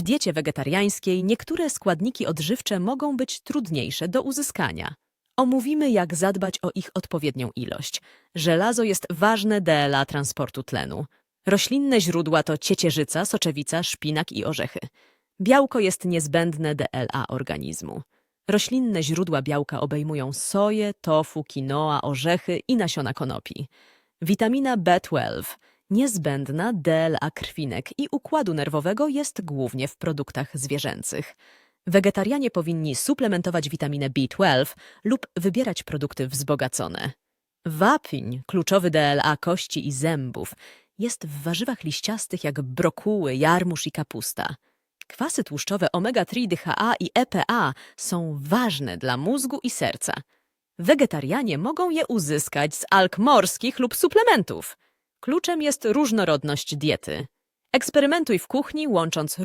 W diecie wegetariańskiej niektóre składniki odżywcze mogą być trudniejsze do uzyskania. Omówimy, jak zadbać o ich odpowiednią ilość. Żelazo jest ważne dla transportu tlenu. Roślinne źródła to ciecierzyca, soczewica, szpinak i orzechy. Białko jest niezbędne dla organizmu. Roślinne źródła białka obejmują soję, tofu, quinoa, orzechy i nasiona konopi. Witamina B12, niezbędna dla krwinek i układu nerwowego, jest głównie w produktach zwierzęcych. Wegetarianie powinni suplementować witaminę B12 lub wybierać produkty wzbogacone. Wapiń, kluczowy dla kości i zębów, jest w warzywach liściastych jak brokuły, jarmuż i kapusta. Kwasy tłuszczowe omega-3 DHA i EPA są ważne dla mózgu i serca. Wegetarianie mogą je uzyskać z alg morskich lub suplementów. Kluczem jest różnorodność diety. Eksperymentuj w kuchni, łącząc różne